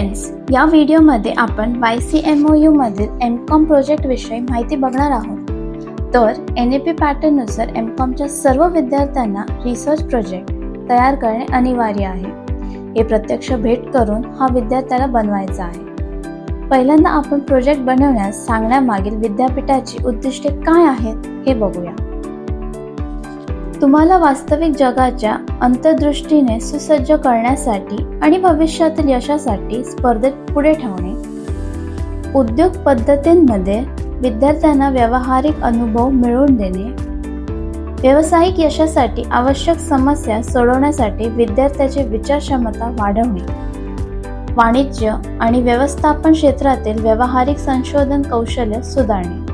Friends या व्हिडिओमध्ये आपण वाय सी एम ओ यूमधील एम कॉम प्रोजेक्टविषयी माहिती बघणार आहोत. तर एन ए पी पॅटर्ननुसार एम कॉमच्या सर्व विद्यार्थ्यांना रिसर्च प्रोजेक्ट तयार करणे अनिवार्य आहे. हे प्रत्यक्ष भेट करून हा विद्यार्थ्याला बनवायचा आहे. पहिल्यांदा आपण प्रोजेक्ट बनवण्यास सांगण्यामागील विद्यापीठाची उद्दिष्टे काय आहेत हे बघूया. तुम्हाला वास्तविक जगाच्या अंतर्दृष्टीने सुसज्ज करण्यासाठी आणि भविष्यातील यशासाठी स्पर्धेत पुढे ठेवणे. उद्योग पद्धतींमध्ये विद्यार्थ्यांना व्यावहारिक अनुभव मिळवून देणे. व्यावसायिक यशासाठी आवश्यक समस्या सोडवण्यासाठी विद्यार्थ्याची विचारक्षमता वाढवणे. वाणिज्य आणि व्यवस्थापन क्षेत्रातील व्यावहारिक संशोधन कौशल्य सुधारणे.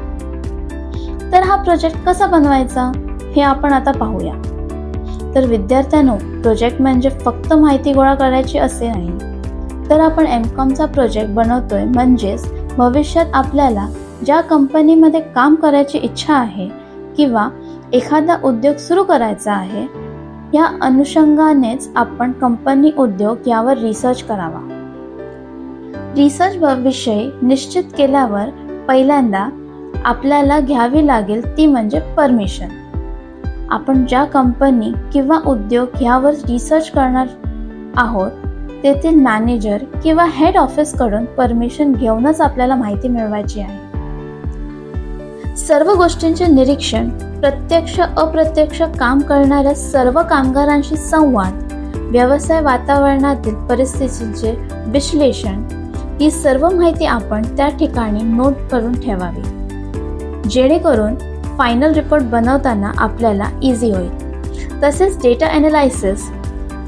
तर हा प्रोजेक्ट कसा बनवायचा? हे आपण आता पाहूया. तर विद्यार्थ्यांनो प्रोजेक्ट म्हणजे फक्त माहिती गोळा करायची असे नाही. तर आपण एम कॉमचा प्रोजेक्ट बनवतोय म्हणजेच भविष्यात आपल्याला ज्या कंपनीमध्ये काम करायची इच्छा आहे किंवा एखादा उद्योग सुरू करायचा आहे या अनुषंगानेच आपण कंपनी उद्योग यावर रिसर्च करावा. रिसर्च विषय निश्चित केल्यावर पहिल्यांदा आपल्याला घ्यावी लागेल ती म्हणजे परमिशन आपण ज्या कंपनी किंवा उद्योग ह्यावर रिसर्च करणार आहोत तेथील मॅनेजर किंवा हेड ऑफिसकडून परमिशन घेऊनच आपल्याला माहिती मिळवायची आहे. सर्व गोष्टींचे निरीक्षण प्रत्यक्ष अप्रत्यक्ष काम करणाऱ्या सर्व कामगारांशी संवाद व्यवसाय वातावरणातील परिस्थितीचे विश्लेषण ही सर्व माहिती आपण त्या ठिकाणी नोट करून ठेवावी. जेणेकरून फायनल रिपोर्ट बनवताना आपल्याला इझी होईल. तसेच डेटा ॲनालायसिस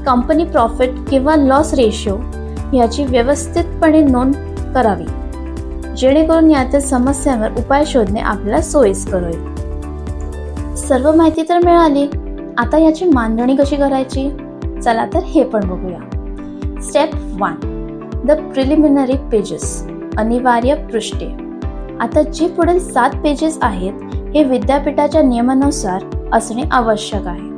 कंपनी प्रॉफिट किंवा लॉस रेशिओ याची व्यवस्थितपणे नोंद करावी. जेणेकरून यातील समस्यांवर उपाय शोधणे आपल्याला सोयीस्कर होईल. सर्व माहिती तर मिळाली. आता याची मांडणी कशी करायची? चला तर हे पण बघूया. Step one the preliminary pages अनिवार्य पृष्ठे. आता जी पुढील सात पेजेस आहेत हे विद्यापीठाच्या नियमानुसार असणे आवश्यक आहे.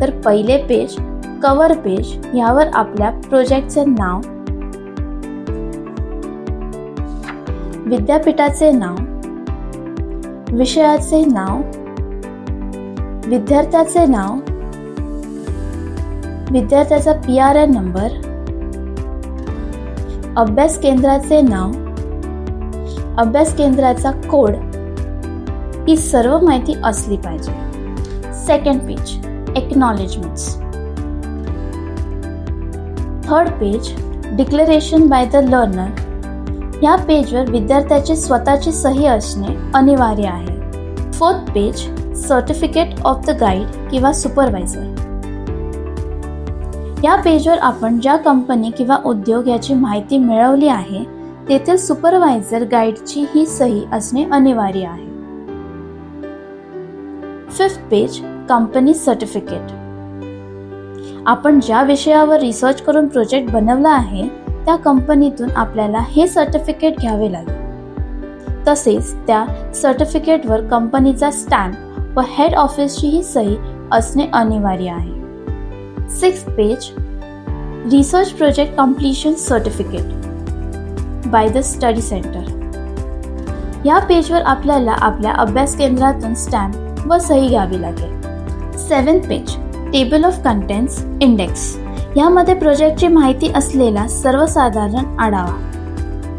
तर पहिले पेज कव्हर पेज यावर आपल्या प्रोजेक्टचे नाव विद्यापीठाचे नाव विषयाचे नाव विद्यार्थ्याचे नाव विद्यार्थ्याचा पी आर एन नंबर अभ्यास केंद्राचे नाव अभ्यास केंद्राचा कोड ही सर्व माहिती असली पाहिजे. Second page acknowledgements third page declaration by the learner या पेजवर विद्यार्थ्याची स्वतःची सही असणे अनिवार्य आहे. Fourth page certificate of the guide किंवा सुपरवायझर या पेजवर आपण ज्या कंपनी किंवा उद्योग याची माहिती मिळवली आहे तेथील सुपरवायझर गाईडची ही सही असणे अनिवार्य आहे. फिफ्थ पेज कंपनी सर्टिफिकेट आपण ज्या विषयावर रिसर्च करून प्रोजेक्ट बनवला आहे त्या कंपनीतून आपल्याला हे सर्टिफिकेट घ्यावे लागेल. तसेच त्या सर्टिफिकेटवर कंपनीचा स्टॅम्प व हेड ऑफिसचीही सही असणे अनिवार्य आहे. Six page research project completion certificate by the study centre या पेजवर आपल्याला आपल्या अभ्यास केंद्रातून स्टॅम्प व सही घ्यावी लागेल. Seven page table of contents index यामध्ये प्रोजेक्टची माहिती असलेला सर्वसाधारण आढावा.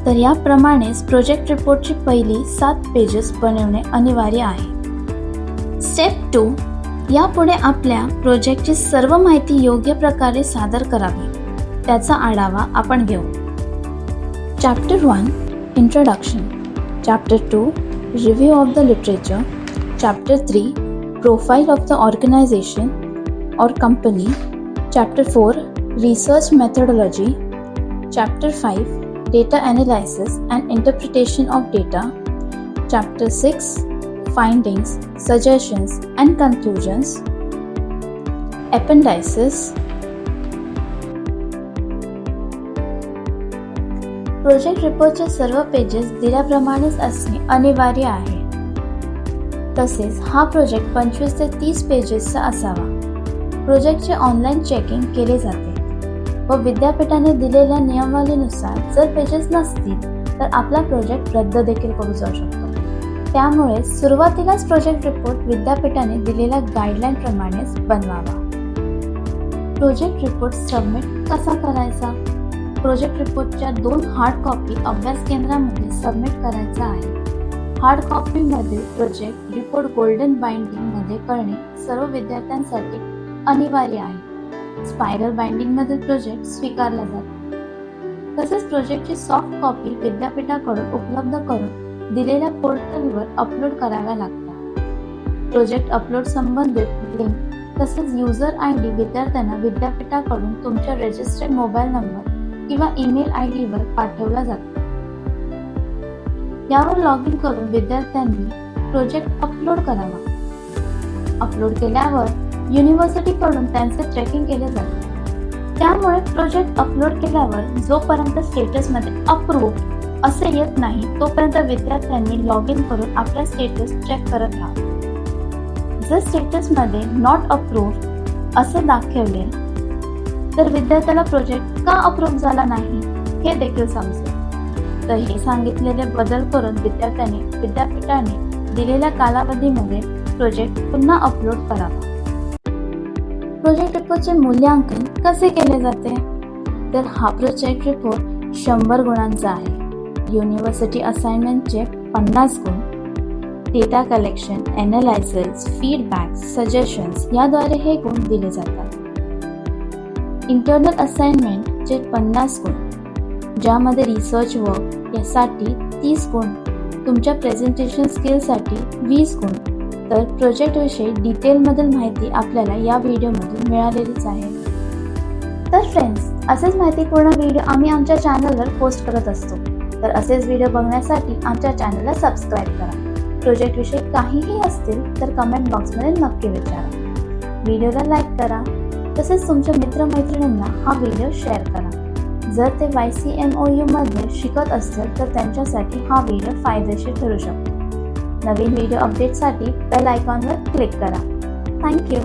तर याप्रमाणेच प्रोजेक्ट रिपोर्टची पहिली सात पेजेस बनवणे अनिवार्य आहे. स्टेप टू यापुढे आपल्या प्रोजेक्टची सर्व माहिती योग्य प्रकारे सादर करावी. त्याचा आढावा आपण घेऊ. Chapter one introduction chapter two review of the literature Chapter three profile of the organisation or company, Chapter 4 Research Methodology, Chapter 5 Data Analysis and Interpretation of Data, Chapter 6 Findings, Suggestions and Conclusions, Appendices. Project रिपोर्टचे सर्व pages दिल्याप्रमाणेच असणे अनिवार्य आहे तसेच हा project पंचवीस ते तीस पेजेसचा असावा. प्रोजेक्टचे ऑनलाईन चेकिंग केले जाते व विद्यापीठाने दिलेल्या नियमावलीनुसार जर पेजेस नसतील तर आपला प्रोजेक्ट रद्द देखील करू जाऊ शकतो. त्यामुळे सुरुवातीलाच प्रोजेक्ट रिपोर्ट विद्यापीठाने दिलेल्या गाईडलाईन प्रमाणेच बनवावा. प्रोजेक्ट रिपोर्ट सबमिट कसा करायचा? प्रोजेक्ट रिपोर्टच्या दोन हार्ड कॉपी अभ्यास केंद्रामध्ये सबमिट करायचा आहे. हार्ड कॉपीमध्ये प्रोजेक्ट रिपोर्ट गोल्डन बाइंडिंगमध्ये करणे सर्व विद्यार्थ्यांसाठी अनिवार्य आहे. स्पायरल बाइंडिंगमध्ये प्रोजेक्ट स्वीकारला जातो. तसेच प्रोजेक्टची सॉफ्ट कॉपी विद्यापीठाकडून उपलब्ध करून दिलेल्या पोर्टलवर अपलोड कराव्या लागतात. प्रोजेक्ट अपलोड संबंधित लिंक तसेच युजर आय डी विद्यार्थ्यांना विद्यापीठाकडून तुमच्या रजिस्टर्ड मोबाईल नंबर किंवा ईमेल आय डीवर पाठवला जातो. यावर लॉग इन करून विद्यार्थ्यांनी प्रोजेक्ट अपलोड करावा. अपलोड केल्यावर युनिव्हर्सिटीकडून त्यांचे ट्रेकिंग केले जाते. त्यामुळे प्रोजेक्ट अपलोड केल्यावर जोपर्यंत स्टेटसमध्ये अप्रूव्ह असे येत नाही तोपर्यंत विद्यार्थ्यांनी लॉग इन करून आपला स्टेटस चेक करत राहा जर स्टेटसमध्ये नॉट अप्रूव्ह असे दाखवले तर विद्यार्थ्याला प्रोजेक्ट का अप्रूव्ह झाला नाही हे देखील समजेल. तर सांगितलेले बदल करून विद्यार्थ्यांनी विद्यापीठाने दिलेल्या कालावधीमध्ये प्रोजेक्ट पुन्हा अपलोड करावा. प्रोजेक्ट रिपोर्टचे मूल्यांकन कसे केले जाते? तर हा प्रोजेक्ट रिपोर्ट शंभर गुणांचा आहे. युनिव्हर्सिटी असाइनमेंटचे पन्नास गुण. Data collection analysis feedback suggestions याद्वारे हे गुण दिले जातात. इंटरनल असाइनमेंटचे पन्नास गुण. ज्यामध्ये रिसर्च वर्क यासाठी तीस गुण तुमच्या प्रेझेंटेशन स्किलसाठी वीस गुण. तर प्रोजेक्टविषयी डिटेलमधील माहिती आपल्याला या व्हिडिओमधून मिळालेलीच आहे. तर फ्रेंड्स असेच माहितीपूर्ण व्हिडिओ आम्ही आमच्या चॅनलवर पोस्ट करत असतो. तर असेच व्हिडिओ बघण्यासाठी आमच्या चॅनलला सबस्क्राईब करा. प्रोजेक्टविषयी काहीही असतील तर कमेंट बॉक्समध्ये नक्की विचारा. व्हिडिओला लाईक करा. तसेच तुमच्या मित्रमैत्रिणींना हा व्हिडिओ शेअर करा. जर ते वाय सी एम ओ यूमध्ये शिकत असतील तर त्यांच्यासाठी हा व्हिडिओ फायदेशीर ठरू शकतो. नवीन व्हिडिओ अपडेटसाठी बेल आयकॉनवर क्लिक करा. Thank you